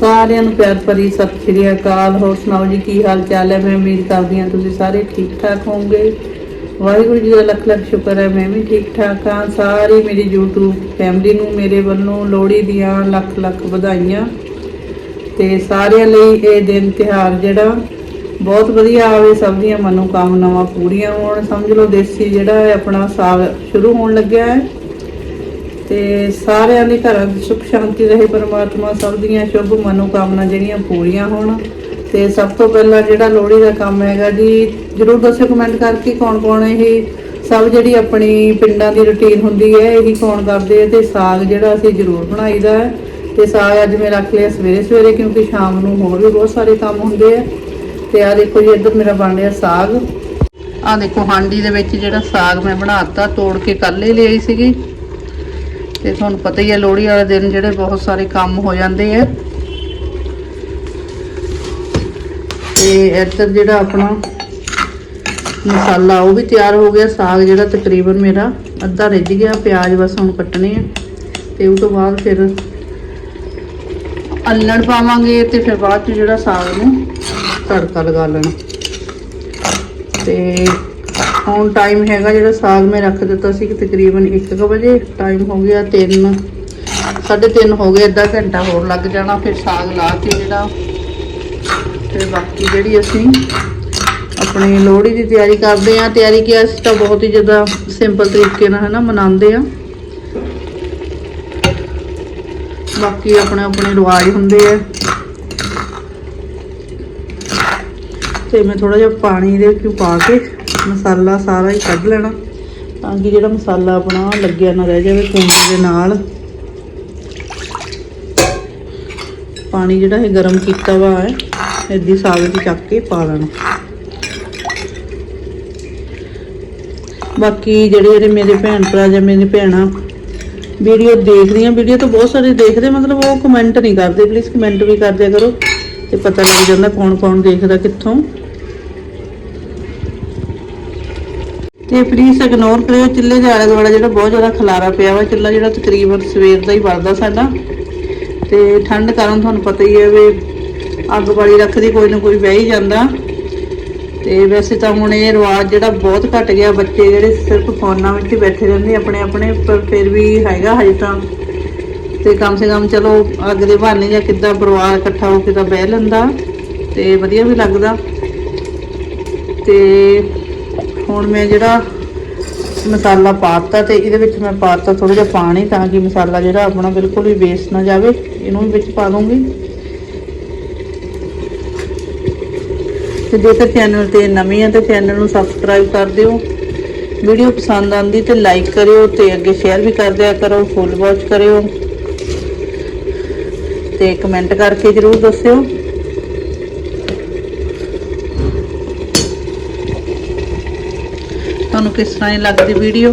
ਸਾਰਿਆਂ ਨੂੰ ਪਿਆਰ ਭਰੀ ਸਤਿ ਸ਼੍ਰੀ ਅਕਾਲ। ਹੋਰ ਸੁਣਾਓ ਜੀ, ਕੀ ਹਾਲ ਚਾਲ ਹੈ? ਮੈਂ ਉਮੀਦ ਕਰਦੀ ਹਾਂ ਤੁਸੀਂ ਸਾਰੇ ਠੀਕ ਠਾਕ ਹੋਵੋਗੇ। ਵਾਹਿਗੁਰੂ ਜੀ ਦਾ ਲੱਖ ਲੱਖ ਸ਼ੁਕਰ ਹੈ, ਮੈਂ ਵੀ ਠੀਕ ਠਾਕ ਹਾਂ। ਸਾਰੀ ਮੇਰੀ YouTube ਫੈਮਿਲੀ ਨੂੰ, ਮੇਰੇ ਵੱਲੋਂ ਲੋਹੜੀ ਦੀਆਂ ਲੱਖ ਲੱਖ ਵਧਾਈਆਂ। ਤੇ ਸਾਰਿਆਂ ਲਈ ਇਹ ਦਿਨ ਤਿਹਾਰ ਜਿਹੜਾ ਬਹੁਤ ਵਧੀਆ ਆਵੇ, ਸਭ ਦੀਆਂ ਮਨੋਕਾਮਨਾਵਾਂ ਪੂਰੀਆਂ ਹੋਣ। ਸਮਝ ਲਓ, ਦੇਸੀ ਜਿਹੜਾ ਹੈ, ਆਪਣਾ ਸਾਲ ਸ਼ੁਰੂ ਹੋਣ ਲੱਗਿਆ ਹੈ। ਤੇ ਸਾਰਿਆਂ ਦੇ ਘਰਾਂ ਵਿੱਚ ਸੁਖ ਸ਼ਾਂਤੀ ਰਹੇ, ਪਰਮਾਤਮਾ ਸਭ ਦੀਆਂ ਸ਼ੁਭ ਮਨੋਕਾਮਨਾ ਜਿਹੜੀਆਂ ਪੂਰੀਆਂ ਹੋਣ। ਤੇ ਸਭ ਤੋਂ ਪਹਿਲਾਂ ਜਿਹੜਾ ਲੋਹੜੀ ਦਾ ਕੰਮ ਹੈਗਾ ਜੀ, ਜਰੂਰ ਦੱਸਿਓ ਕਮੈਂਟ ਕਰਕੇ ਕੌਣ ਕੌਣ ਇਹ ਸਭ ਜਿਹੜੀ ਆਪਣੀ ਪਿੰਡਾਂ ਦੀ ਰੁਟੀਨ ਹੁੰਦੀ ਹੈ, ਇਹੀ ਕੌਣ ਕਰਦੇ ਆ ਤੇ ਸਾਗ ਜਿਹੜਾ ਅਸੀਂ ਜਰੂਰ ਬਣਾਈਦਾ ਹੈ। ਤੇ ਸਾਗ ਅੱਜ ਮੈਂ ਰੱਖ ਲਿਆ ਸਵੇਰੇ ਸਵੇਰੇ ਕਿਉਂਕਿ ਸ਼ਾਮ ਨੂੰ ਹੋਰ ਵੀ ਬਹੁਤ ਸਾਰੇ ਕੰਮ ਹੁੰਦੇ ਆ। ਤੇ ਆ ਦੇਖੋ ਜੀ, ਇੱਧਰ ਮੇਰਾ ਬਣ ਰਿਹਾ ਸਾਗ। ਆ ਦੇਖੋ, ਹਾਂਡੀ ਦੇ ਵਿੱਚ ਜਿਹੜਾ ਸਾਗ ਮੈਂ ਬਣਾਤਾ ਤੋੜ ਕੇ ਕੱਲ ਹੀ ਲਈ ਸੀਗੀ। ਤੇ ਤੁਹਾਨੂੰ ਪਤਾ ਹੀ ਹੈ, ਲੋਹੜੀ ਵਾਲੇ ਦਿਨ ਜਿਹੜੇ ਬਹੁਤ ਸਾਰੇ ਕੰਮ ਹੋ ਜਾਂਦੇ ਆ। ਤੇ ਇੱਧਰ ਜਿਹੜਾ ਆਪਣਾ ਮਸਾਲਾ, ਉਹ ਵੀ ਤਿਆਰ ਹੋ ਗਿਆ, ਸਾਗ ਜਿਹੜਾ ਤਕਰੀਬਨ ਮੇਰਾ ਅੱਧਾ ਰਿੱਝ ਗਿਆ, ਪਿਆਜ਼ ਬਸ ਹੁਣ ਕੱਟਣੇ ਆ। ਤੇ ਉਸ ਤੋਂ ਬਾਅਦ ਫਿਰ ਅੱਲਣ ਪਾਵਾਂਗੇ ਤੇ ਫਿਰ ਬਾਅਦ ਚ ਜਿਹੜਾ ਸਾਗ ਨੂੰ ਤੜਕਾ ਲਗਾ ਲੈਣਾ। ਤੇ ਹੁਣ ਟਾਈਮ ਹੈਗਾ ਜਿਹੜਾ ਸਾਗ ਮੈਂ ਰੱਖ ਦਿੱਤਾ ਸੀ ਕਿ ਤਕਰੀਬਨ 1:00 ਵਜੇ ਟਾਈਮ ਹੋ ਗਿਆ 3 3:30 ਹੋ ਗਏ, ਅੱਧਾ ਘੰਟਾ ਹੋਰ ਲੱਗ ਜਾਣਾ ਫਿਰ ਸਾਗ ਲਾ ਕੇ ਜਿਹੜਾ। ਤੇ ਬਾਕੀ ਜਿਹੜੀ ਅਸੀਂ ਆਪਣੀ ਲੋਹੜੀ ਦੀ ਤਿਆਰੀ ਕਰਦੇ ਆ ਤਿਆਰੀ ਕੀ ਅਸੀਂ ਤਾਂ ਬਹੁਤ ਹੀ ਜ਼ਿਆਦਾ ਸਿੰਪਲ ਤਰੀਕੇ ਨਾਲ ਹਨਾ ਮਨਾਉਂਦੇ ਆ ਬਾਕੀ ਆਪਣੇ ਆਪਣੇ ਰਿਵਾਜ ਹੁੰਦੇ ਆ। ਤੇ ਮੈਂ ਥੋੜਾ ਜਿਹਾ ਪਾਣੀ ਦੇ ਵਿੱਚ ਪਾ ਕੇ ਮਸਾਲਾ ਸਾਰਾ ਹੀ ਕੱਢ ਲੈਣਾ। ਤਾਂ ਕਿ ਜਿਹੜਾ ਮਸਾਲਾ ਆਪਣਾ ਲੱਗਿਆ ਨਾ ਰਹਿ ਜਾਵੇ ਕੂੰਡੀ ਦੇ ਨਾਲ। ਪਾਣੀ ਜਿਹੜਾ ਇਹ ਗਰਮ ਕੀਤਾ ਵਾ ਹੈ ਇੱਦੀ ਸਾਗ ਵਿੱਚ ਚੱਕ ਕੇ ਪਾ ਲੈਣਾ। ਬਾਕੀ ਜਿਹੜੇ ਜਿਹੜੇ ਮੇਰੇ ਭੈਣ ਭਰਾ ਜਾਂ ਮੇਰੀ ਭੈਣਾਂ ਵੀਡੀਓ ਦੇਖਦੀਆਂ, ਵੀਡੀਓ ਤਾਂ ਬਹੁਤ ਸਾਰੇ ਦੇਖਦੇ, ਮਤਲਬ ਉਹ ਕਮੈਂਟ ਨਹੀਂ ਕਰਦੇ ਪਲੀਜ਼ ਕਮੈਂਟ ਵੀ ਕਰਦੇ ਕਰੋ ਤੇ ਪਤਾ ਲੱਗ ਜਾਂਦਾ ਕੌਣ ਕੌਣ ਦੇਖਦਾ ਕਿੱਥੋਂ। ਤੇ ਪਲੀਜ਼ ਇਗਨੋਰ ਕਰਿਓ, ਚੁੱਲ੍ਹੇ ਦੇ ਆਲੇ ਦੁਆਲੇ ਜਿਹੜਾ ਬਹੁਤ ਜ਼ਿਆਦਾ ਖਲਾਰਾ ਪਿਆ ਵਾ, ਚੁੱਲ੍ਹਾ ਜਿਹੜਾ ਤਕਰੀਬਨ ਸਵੇਰ ਦਾ ਹੀ ਬਲਦਾ ਸਾਡਾ। ਤੇ ਠੰਡ ਕਾਰਨ ਤੁਹਾਨੂੰ ਪਤਾ ਹੀ ਹੈ ਵੀ ਅੱਗ ਬਾਲੀ ਰੱਖਦੀ, ਕੋਈ ਨਾ ਕੋਈ ਬਹਿ ਹੀ ਜਾਂਦਾ। ਤੇ ਵੈਸੇ ਤਾਂ ਹੁਣ ਇਹ ਰਿਵਾਜ ਜਿਹੜਾ ਬਹੁਤ ਘਟ ਗਿਆ, ਬੱਚੇ ਜਿਹੜੇ ਸਿਰਫ ਫੋਨਾਂ ਵਿੱਚ ਹੀ ਬੈਠੇ ਰਹਿੰਦੇ, ਆਪਣੇ ਆਪਣੇ, ਪਰ ਫਿਰ ਵੀ ਹੈਗਾ ਹਜੇ ਤਾਂ। ਤੇ ਕਮ ਸੇ ਕਮ ਚਲੋ, ਅੱਗ ਦੇ ਬਹਾਨੇ ਜਾਂ ਕਿੱਦਾਂ ਪਰਿਵਾਰ ਇਕੱਠਾ ਹੋ ਕੇ ਤਾਂ ਬਹਿ ਲੈਂਦਾ, ਤੇ ਵਧੀਆ ਵੀ ਲੱਗਦਾ। ਤੇ ਹੁਣ ਮੈਂ ਜਿਹੜਾ ਮਸਾਲਾ ਪਾਤਾ ਤੇ ਇਹਦੇ ਵਿੱਚ ਮੈਂ ਪਾਤਾ ਥੋੜਾ ਜਿਹਾ ਪਾਣੀ ਤਾਂ ਕਿ ਮਸਾਲਾ ਜਿਹੜਾ ਆਪਣਾ ਬਿਲਕੁਲ ਵੀ ਵੇਸਟ ਨਾ ਜਾਵੇ, ਇਹਨੂੰ ਵੀ ਵਿੱਚ ਪਾ ਦੂੰਗੀ। ਤੇ ਜੇਕਰ ਚੈਨਲ ਤੇ ਨਵੇਂ ਆ ਤਾਂ ਚੈਨਲ ਨੂੰ ਸਬਸਕ੍ਰਾਈਬ ਕਰ ਦਿਓ। ਵੀਡੀਓ ਪਸੰਦ ਆਂਦੀ ਤੇ ਲਾਈਕ ਕਰਿਓ ਤੇ ਅੱਗੇ ਸ਼ੇਅਰ ਵੀ ਕਰ ਦਿਆ ਕਰੋ ਫੁੱਲ ਵਾਚ ਕਰਿਓ। ਤੇ ਕਮੈਂਟ ਕਰਕੇ ਜਰੂਰ ਦੱਸਿਓ। ਤੁਹਾਨੂੰ ਕਿਸ ਤਰ੍ਹਾਂ ਦੀ ਲੱਗਦੀ ਵੀਡੀਓ